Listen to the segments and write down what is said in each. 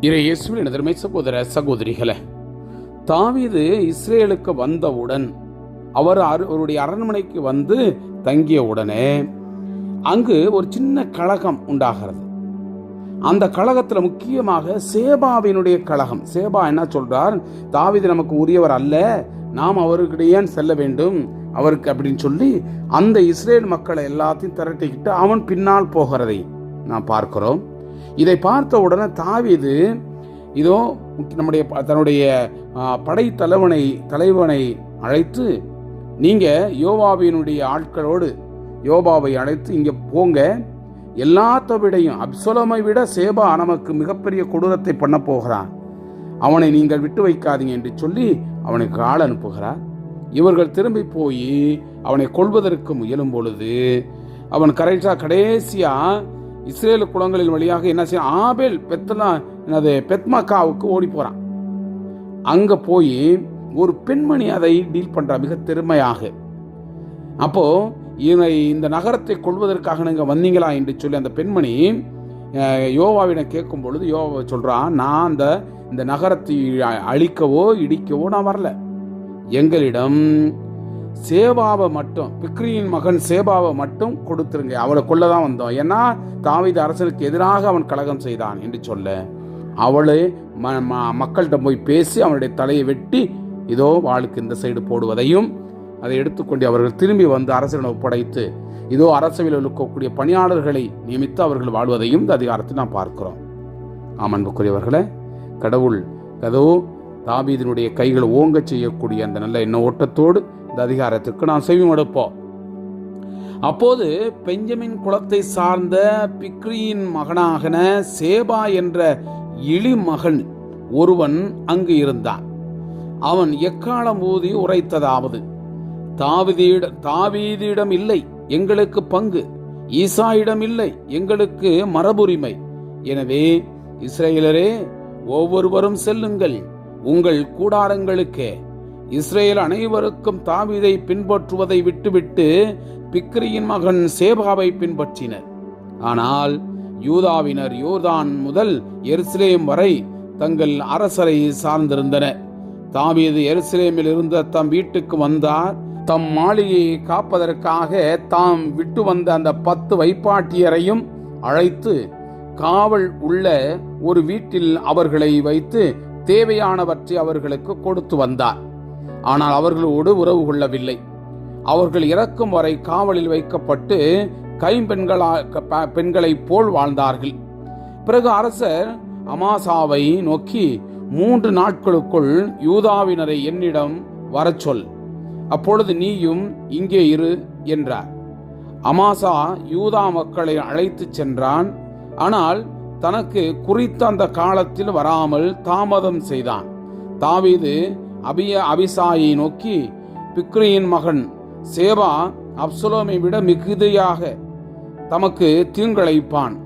இறை இயேசுவின் எதிர்மை சகோதர சகோதரிகளை தாவீது இஸ்ரேலுக்கு வந்தவுடன் அவர் அரு- அவருடைய அரண்மனைக்கு வந்து தங்கிய உடனே அங்கு ஒரு சின்ன கழகம் உண்டாகிறது. அந்த கழகத்தில் முக்கியமாக சேபாவினுடைய கழகம் சேபா என்ன சொல்றார்? தாவீது நமக்கு உரியவர் அல்ல நாம் அவருக்கிடையே செல்ல வேண்டும்? அவருக்கு அப்படின்னு சொல்லி அந்த இஸ்ரேல் மக்களை எல்லாத்தையும் திரட்டிக்கிட்டு அவன் பின்னால் போகிறதை நாம் பார்க்கிறோம். இதை பார்த்த உடனே தாவிது இதோ நம்முடைய ப- தன்னுடைய படைத்தலைவனை படை தலைவனை தலைவனை அழைத்து நீங்கள் யோவாவினுடைய ஆட்களோடு யோபாவை அழைத்து இங்கே போங்க. எல்லாத்த விடையும் அப்சலமை விட சேபா நமக்கு மிகப்பெரிய கொடூரத்தை பண்ண போகிறான். அவனை நீங்கள் விட்டு வைக்காதீங்க என்று சொல்லி அவனுக்கு ஆள் அனுப்புகிறார். இவர்கள் திரும்பி போய் அவனை கொல்வதற்கு முயலும் பொழுது அவன் கரெக்டா கடைசியா இஸ்ரேல் குளங்களின் வழியாக என்ன செய்ய ஆபேல் பெத்தலா என்னது பெத்மக்காவுக்கு ஓடி போகிறான் அங்கே போய் ஒரு பெண்மணி அதை டீல் பண்றா மிக திறமையாக. அப்போது இவனை இந்த நகரத்தை கொள்வதற்காக நீங்கள் வந்தீங்களா என்று சொல்லி அந்த பெண்மணி யோவாவிடம் கேட்கும் பொழுது யோவா சொல்கிறான் நான் அந்த இந்த நகரத்தை அழிக்கவோ இடிக்கவோ நான் வரல. எங்களிடம் சேவாவை மட்டும் பிக்ரியின் மகன் சேபாவை மட்டும் கொடுத்துருங்க. அவளை தான் வந்தோம். ஏன்னா தாவீது அரசனுக்கு எதிராக அவன் கலகம் செய்தான் என்று சொல்ல அவளே ம ம- மக்கள்கிட்ட போய் பேசி அவனுடைய தலையை வெட்டி இதோ வாளுக்கு இந்த சைடு போடுவதையும் அதை எடுத்துக்கொண்டு அவர்கள் திரும்பி வந்து அரசனை ஒப்படைத்து இதோ அரசவையில் இருக்கக்கூடிய பணியாளர்களை நியமித்து அவர்கள் வாழ்வதையும் இந்த அதிகாரத்தில் நாம் பார்க்கிறோம். ஆமன்புக்குரியவர்களே கடவுள் கதோ தாபீதினுடைய கைகள் ஓங்கச் செய்யக்கூடிய அந்த நல்ல எண்ண ஓட்டத்தோடு இந்த அதிகாரத்திற்கு நாம் செவி எடுப்போம். அப்போது பெஞ்சமின் குலத்தை சார்ந்த பிக்ரியின் மகனாகன சேபா என்ற இளிமகன் ஒருவன் அங்கு இருந்தான். அவன் எக்காலம் ஊதி உரைத்ததாவது தாவீதிட தாவீதியிடம் இல்லை எங்களுக்கு பங்கு ஈசாயிடம் இல்லை எங்களுக்கு மரபுரிமை. எனவே இஸ்ரேலரே ஒவ்வொருவரும் செல்லுங்கள் உங்கள் கூடாரங்களுக்கே. இஸ்ரேல் அனைவருக்கும் தாவிதை பின்பற்றுவதை விட்டுவிட்டு பிக்ரியின் மகன் சேபாவை பின்பற்றினர். ஆனால் யூதாவினர் யோர்தான் முதல் எருசலேம் வரை தங்கள் அரசரை சார்ந்திருந்தனர் தாவீது எருசலேமில் இருந்த தம் வீட்டுக்கு வந்தார். தம் மாளிகையை காப்பதற்காக தாம் விட்டு வந்த அந்த பத்து வைப்பாட்டியரையும் அழைத்து காவல் உள்ள ஒரு வீட்டில் அவர்களை வைத்து தேவையானவற்றை அவர்களுக்கு கொடுத்து வந்தார். ஆனால் அவர்களோடு உறவு கொள்ளவில்லை. அவர்கள் இறக்கும் வரை காவலில் வைக்கப்பட்டு கைம்பெண்களா பெண்களைப் போல் வாழ்ந்தார்கள். பிறகு அரசர் அமாசாவை நோக்கி மூன்று நாட்களுக்குள் யூதாவினரை என்னிடம் வரச் சொல். அப்பொழுது நீயும் இங்கே இரு என்றார். அமாசா யூதா மக்களை அழைத்துச் சென்றான். ஆனால் தனக்கு குறித்த அந்த காலத்தில் வராமல் தாமதம் செய்தான். தாவீது அபிய அபிசாயை நோக்கி பிக்ரியின் மகன் சேவா அப்சலோமை விட மிகுதியாக தமக்கு தீங்கிழைப்பான்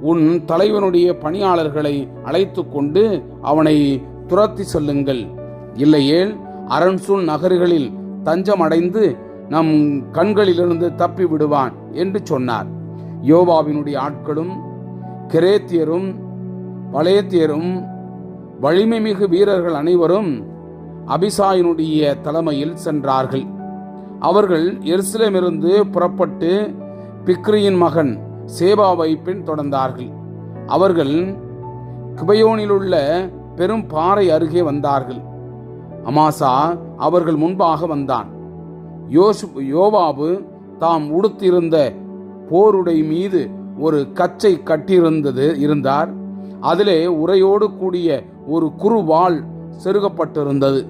உன் தலைவனுடைய பணியாளர்களை அழைத்து கொண்டு அவனை துரத்தி செல்லுங்கள். இல்லையேல் அரண்சூழ் நகர்களில் தஞ்சமடைந்து நம் கண்களிலிருந்து தப்பி விடுவான் என்று சொன்னார். யோபாவினுடைய ஆட்களும் கிரேத்தியரும் பலேத்தியரும் வலிமை மிகு வீரர்கள் அனைவரும் அபிசாயினுடைய தலைமையில் சென்றார்கள். அவர்கள் எருசலேமிலிருந்து புறப்பட்டு பிக்ரியின் மகன் சேபாவை பின்தொடர்ந்தார்கள். அவர்கள் கிபயோனிலுள்ள பெரும் பாறை அருகே வந்தார்கள். அமாசா அவர்கள் முன்பாக வந்தான். யோசு யோவாபு தாம் உடுத்திருந்த போருடை மீது ஒரு கச்சை கட்டியிருந்தது இருந்தார். அதிலே உரையோடு கூடிய ஒரு குறுவாள் செருகப்பட்டிருந்தது.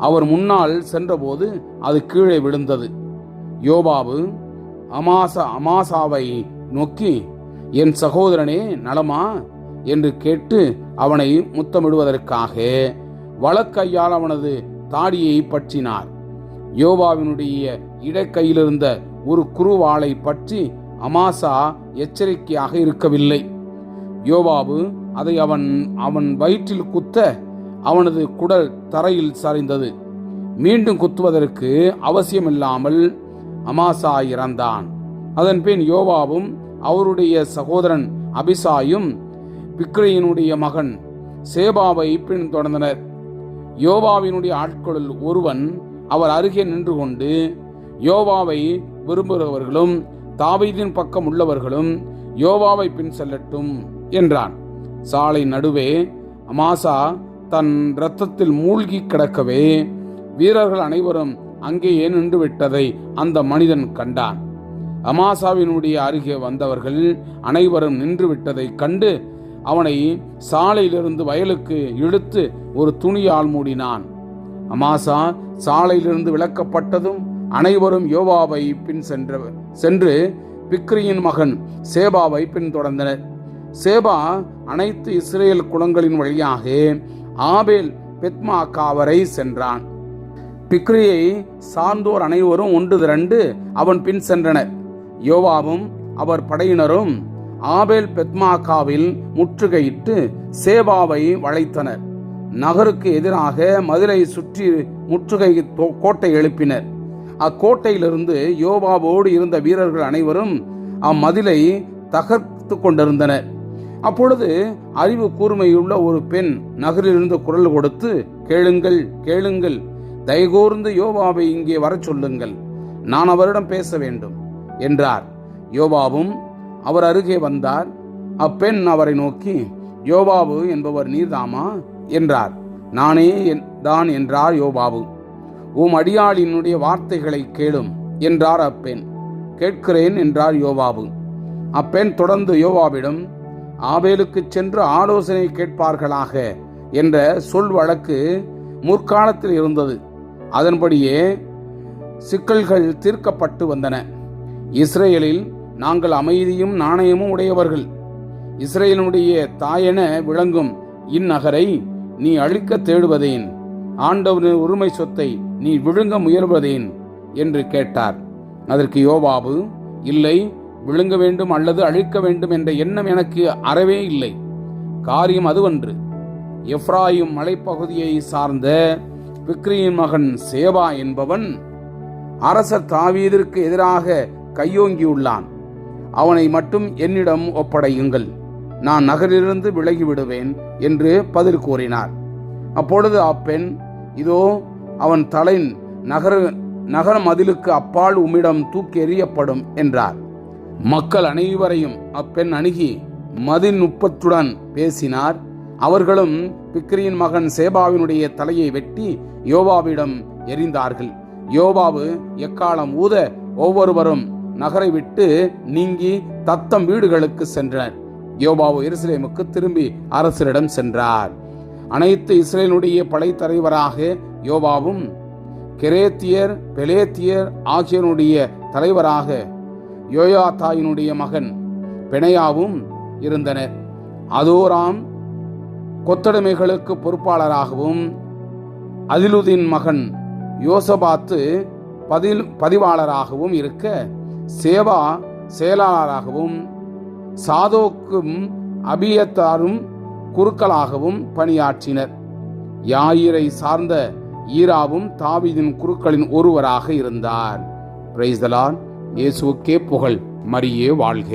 அவர் முன்னால் சென்றபோது அது கீழே விழுந்தது. யோபாபு அமாசா அமாசாவை நோக்கி என் சகோதரனே நலமா? என்று கேட்டு அவனை முத்தமிடுவதற்காக வலக்கையால் அவனது தாடியை பற்றினார். யோபாவினுடைய இடக்கையிலிருந்த ஒரு குருவாளை பற்றி அமாசா எச்சரிக்கையாக இருக்கவில்லை. யோபாபு அதை அவன் அவன் வயிற்றில் குத்த அவனது குடல் தரையில் சரிந்தது. மீண்டும் குத்துவதற்கு அவசியமில்லாமல் அமாசா இறந்தான். அதன்பின் யோவாவும் அவருடைய சகோதரன் அபிசாயும் பிக்ரையினுடைய மகன் சேபாவை பின்தொடர்ந்தனர் யோவாவினுடைய ஆட்களுள் ஒருவன் அவர் அருகே நின்று கொண்டு யோவாவை விரும்புகிறவர்களும் தாவீதின் பக்கம் உள்ளவர்களும் யோவாவை பின் செல்லட்டும் என்றான். சாலை நடுவே அமாசா தன் இரத்தத்தில் மூழ்கி கிடக்கவே வீரர்கள் அனைவரும் அங்கேயே நின்று விட்டதை அந்த மனிதன் கண்டான். அமாசாவினுடைய அருகே வந்தவர்கள் அனைவரும் நின்று விட்டதை கண்டு அவனை சாலையிலிருந்து வயலுக்கு இழுத்து ஒரு துணியால் மூடினான். அமாசா சாலையிலிருந்து விளக்கப்பட்டதும் அனைவரும் யோவாவை பின் சென்ற சென்று பிக்ரியின் மகன் சேபாவை பின்தொடர்ந்தனர். சேபா அனைத்து இஸ்ரேல் குலங்களின் வழியாக ஆபேல் பெத்மாக்காவரை சென்றான். பிக்ரியை சார்ந்தோர் அனைவரும் ஒன்று திரண்டு அவன் பின் சென்றனர். யோவாவும் அவர் படையினரும் ஆபேல் பெத்மாக்காவில் முற்றுகையிட்டு சேவாவை வளைத்தனர். நகருக்கு எதிராக மதிலை சுற்றி முற்றுகை கோட்டை எழுப்பினர். அக்கோட்டையிலிருந்து யோவாவோடு இருந்த வீரர்கள் அனைவரும் அம்மதிலை தகர்த்து கொண்டிருந்தனர். அப்பொழுது அறிவு கூர்மையுள்ள ஒரு பெண் நகரிலிருந்து குரல் கொடுத்து கேளுங்கள் கேளுங்கள். தயகூர்ந்து யோவாவை இங்கே வரச் சொல்லுங்கள். நான் அவரிடம் பேச வேண்டும் என்றார். யோவாவும் அவர் அருகே வந்தார். அப்பெண் அவரை நோக்கி யோவாவு என்பவர் நீர்தாமா? என்றார். நானே என்- தான் என்றார் யோவாவு. உம் அடியாளினுடைய வார்த்தைகளை கேளும் என்றார் அப்பெண். கேட்கிறேன் என்றார் யோவாவு. அப்பெண் தொடர்ந்து யோவாவிடம் ஆபேலுக்கு சென்று ஆலோசனை கேட்பார்களாக என்ற சொல் வழக்கு முற்காலத்தில் இருந்தது. அதன்படியே சிக்கல்கள் தீர்க்கப்பட்டு வந்தன. இஸ்ரேலில் நாங்கள் அமைதியும் நாணயமும் உடையவர்கள். இஸ்ரேலினுடைய தாயென விளங்கும் இந்நகரை நீ அழிக்க தேடுவதேன். ஆண்டவனின் உரிமை சொத்தை நீ விழுங்க முயல்வதேன் என்று கேட்டார். அதற்கு யோபாபு இல்லை விழுங்க வேண்டும் அல்லது அழிக்க வேண்டும் என்ற எண்ணம் எனக்கு அறவே இல்லை. காரியம் அதுவன்று. எஃப்ராயும் மலைப்பகுதியை சார்ந்த பிக்ரியின் மகன் சேவா என்பவன் அரசர் தாவீதிற்கு எதிராக கையோங்கியுள்ளான். அவனை மட்டும் என்னிடம் ஒப்படையுங்கள். நான் நகரிலிருந்து விலகி விடுவேன் என்று பதில் கூறினார். அப்பொழுது அப்பெண் இதோ அவன் தலை நகர நகர மதிலுக்கு அப்பால் உம்மிடம் தூக்கி எறியப்படும் என்றார். மக்கள் அனைவரையும் அப்பெண் அணுகி மதில் நுட்பத்துடன் பேசினார். அவர்களும் பிக்ரியின் மகன் சேபாவினுடைய தலையை வெட்டி யோவாவிடம் எரிந்தார்கள். யோவாவு எக்காலம் ஊத ஒவ்வொருவரும் நகரை விட்டு நீங்கி தத்தம் வீடுகளுக்கு சென்றனர். யோபாவு எருசலேமுக்கு திரும்பி அரசரிடம் சென்றார். அனைத்து இஸ்ரேலுடைய படைத்தலைவராக யோபாவும் கெரேத்தியர் பெலேத்தியர் ஆகியோருடைய தலைவராக யோயாத்தாயினுடைய மகன் பிணையாவும் இருந்தனர். அதோராம் கொத்தடிமைகளுக்கு பொறுப்பாளராகவும் அதிலுதின் மகன் யோசபாத்து பதில் பதிவாளராகவும் இருக்க சேவா செயலாளராகவும் சாதோக்கும் அபியத்தாரும் குருக்களாகவும் பணியாற்றினர். யாயிரை சார்ந்த ஈராவும் தாவிதின் குருக்களின் ஒருவராக இருந்தார். பிரைஸ்தலான் இயேசுக்கே புகழ் மரியே வாழ்க.